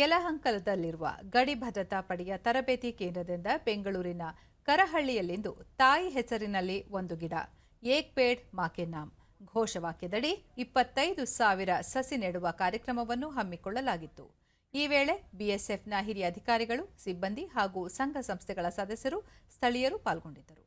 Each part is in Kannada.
ಯಲಹಂಕಲದಲ್ಲಿರುವ ಗಡಿ ಭದ್ರತಾ ಪಡೆಯ ತರಬೇತಿ ಕೇಂದ್ರದಿಂದ ಬೆಂಗಳೂರಿನ ಕರಹಳ್ಳಿಯಲ್ಲಿಂದು ತಾಯಿ ಹೆಸರಿನಲ್ಲಿ ಒಂದು ಗಿಡ ಏಕ್ ಪೇಡ್ ಮಾಕೆ ನಾಮ್ ಘೋಷವಾಕ್ಯದಡಿ ಇಪ್ಪತ್ತೈದು ಸಾವಿರ ಸಸಿ ನೆಡುವ ಕಾರ್ಯಕ್ರಮವನ್ನು ಹಮ್ಮಿಕೊಳ್ಳಲಾಗಿತ್ತು. ಈ ವೇಳೆ ಬಿಎಸ್ಎಫ್ನ ಹಿರಿಯ ಅಧಿಕಾರಿಗಳು, ಸಿಬ್ಬಂದಿ ಹಾಗೂ ಸಂಘ ಸಂಸ್ಥೆಗಳ ಸದಸ್ಯರು, ಸ್ಥಳೀಯರು ಪಾಲ್ಗೊಂಡಿದ್ದರು.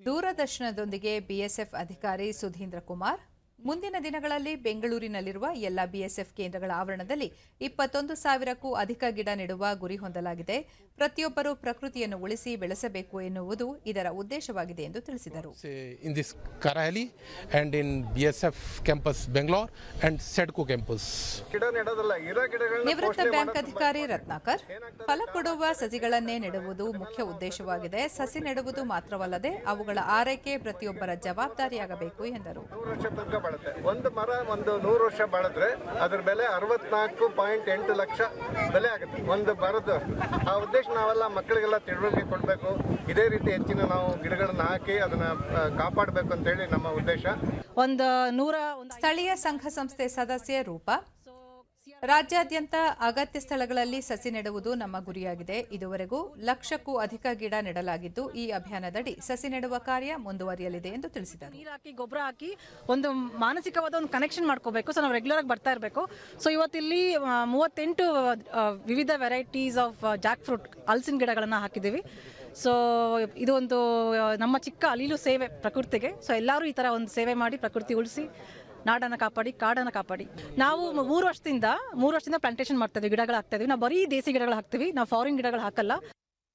ದೂರದರ್ಶನದೊಂದಿಗೆ ಬಿಎಸ್ಎಫ್ ಅಧಿಕಾರಿ ಸುಧೀಂದ್ರ ಕುಮಾರ್ ಮುಂದಿನ ದಿನಗಳಲ್ಲಿ ಬೆಂಗಳೂರಿನಲ್ಲಿರುವ ಎಲ್ಲ ಬಿಎಸ್ಎಫ್ ಕೇಂದ್ರಗಳ ಆವರಣದಲ್ಲಿ ಇಪ್ಪತ್ತೊಂದು ಸಾವಿರಕ್ಕೂ ಅಧಿಕ ಗಿಡ ನೆಡುವ ಗುರಿ ಹೊಂದಲಾಗಿದೆ. ಪ್ರತಿಯೊಬ್ಬರೂ ಪ್ರಕೃತಿಯನ್ನು ಉಳಿಸಿ ಬೆಳೆಸಬೇಕು ಎನ್ನುವುದು ಇದರ ಉದ್ದೇಶವಾಗಿದೆ ಎಂದು ತಿಳಿಸಿದರು. In this this and in in BSF campus Bangalore and campus ನೆಡೋದಲ್ಲ ಇರೋ ಗಿಡಗಳನ್ನ ನಿವೃತ್ತ ಬ್ಯಾಂಕ್ ಅಧಿಕಾರಿ ರತ್ನಾಕರ್ ಫಲ ಕೊಡುವ ಸಸಿಗಳನ್ನೇ ನೆಡುವುದು ಮುಖ್ಯ ಉದ್ದೇಶವಾಗಿದೆ. ಸಸಿ ನೆಡುವುದು ಮಾತ್ರವಲ್ಲದೆ ಅವುಗಳ ಆರೈಕೆ ಪ್ರತಿಯೊಬ್ಬರ ಜವಾಬ್ದಾರಿಯಾಗಬೇಕು ಎಂದರು. ಬಾಳುತ್ತೆ. ಒಂದು ಮರ ಒಂದು ನೂರು ವರ್ಷ ಬಾಳಿದ್ರೆ ಅದ್ರ ಬೆಲೆ ಅರವತ್ನಾಲ್ಕು ಪಾಯಿಂಟ್ ಎಂಟು ಲಕ್ಷ ಬೆಲೆ ಆಗುತ್ತೆ. ಒಂದು ಮರದ್ದು ಆ ಉದ್ದೇಶ ನಾವೆಲ್ಲ ಮಕ್ಕಳಿಗೆಲ್ಲ ತಿಳುವಳಿಕೆ ಕೊಡಬೇಕು. ಇದೇ ರೀತಿ ಹೆಚ್ಚಿನ ನಾವು ಗಿಡಗಳನ್ನು ಹಾಕಿ ಅದನ್ನ ಕಾಪಾಡಬೇಕು ಕಾಪಾಡಬೇಕು ಅಂತೇಳಿ ನಮ್ಮ ಉದ್ದೇಶ. ಒಂದು ನೂರ ಸ್ಥಳೀಯ ಸಂಘ ಸಂಸ್ಥೆ ಸದಸ್ಯ ರೂಪಾ. ರಾಜ್ಯಾದ್ಯಂತ ಅಗತ್ಯ ಸ್ಥಳಗಳಲ್ಲಿ ಸಸಿ ನೆಡುವುದು ನಮ್ಮ ಗುರಿಯಾಗಿದೆ. ಇದುವರೆಗೂ ಲಕ್ಷಕ್ಕೂ ಅಧಿಕ ಗಿಡ ನೆಡಲಾಗಿದ್ದು, ಈ ಅಭಿಯಾನದಡಿ ಸಸಿ ನೆಡುವ ಕಾರ್ಯ ಮುಂದುವರಿಯಲಿದೆ ಎಂದು ತಿಳಿಸಿದರು. ನೀರು ಹಾಕಿ, ಗೊಬ್ಬರ ಹಾಕಿ ಒಂದು ಮಾನಸಿಕವಾದ ಒಂದು ಕನೆಕ್ಷನ್ ಮಾಡ್ಕೋಬೇಕು. ಸೊ ನಾವು ರೆಗ್ಯುಲರ್ ಆಗಿ ಬರ್ತಾ ಇರಬೇಕು. ಸೊ ಇವತ್ತಿಲ್ಲಿ ಮೂವತ್ತೆಂಟು ವಿವಿಧ ವೆರೈಟೀಸ್ ಆಫ್ ಜಾಕ್ ಫ್ರೂಟ್ ಹಲಸಿನ ಗಿಡಗಳನ್ನು ಹಾಕಿದ್ದೀವಿ. ಸೊ ಇದು ಒಂದು ನಮ್ಮ ಚಿಕ್ಕ ಅಲೀಲು ಸೇವೆ ಪ್ರಕೃತಿಗೆ. ಸೊ ಎಲ್ಲರೂ ಈ ಥರ ಒಂದು ಸೇವೆ ಮಾಡಿ ಪ್ರಕೃತಿ ಉಳಿಸಿ ನಾಡನ್ನು ಕಾಪಾಡಿ, ಕಾಡನ್ನು ಕಾಪಾಡಿ. ನಾವು ಮೂರು ವರ್ಷದಿಂದ ಮೂರು ವರ್ಷದಿಂದ ಪ್ಲಾಂಟೇಷನ್ ಮಾಡ್ತಾ ಇದ್ದೀವಿ ಗಿಡಗಳು ಹಾಕ್ತಾ ಇದೀವಿ. ನಾವು ಬರೀ ದೇಸಿ ಗಿಡಗಳು ಹಾಕ್ತೀವಿ, ನಾವು ಫಾರಿನ್ ಗಿಡಗಳು ಹಾಕಲ್ಲ.